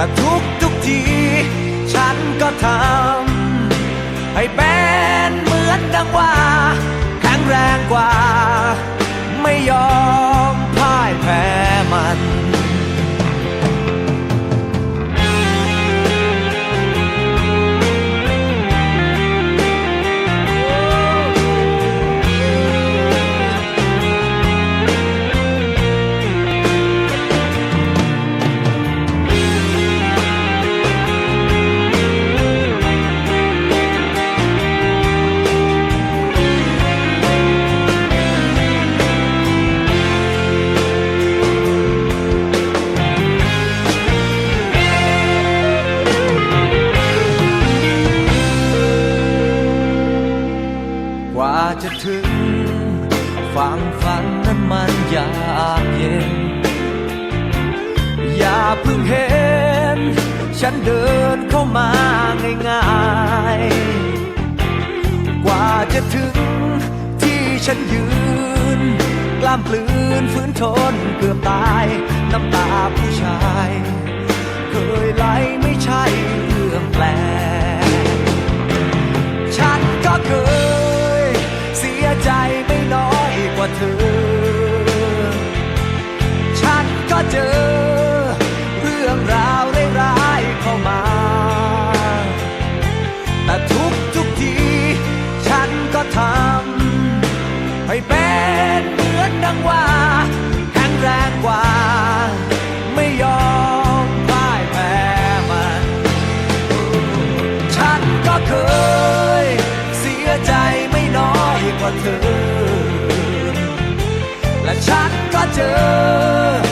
แต่ ว่าจะถึงฝั่งฝันนั้นมันยากเย็น อย่าเพิ่งเห็น ฉันเดินเข้ามาง่ายๆ กว่าจะถึงที่ฉันยืน กล้ามกลืนฝืนทนเกือบตาย น้ำตาผู้ชาย เคยไหลไม่ใช่ เธอ และฉันก็เจอ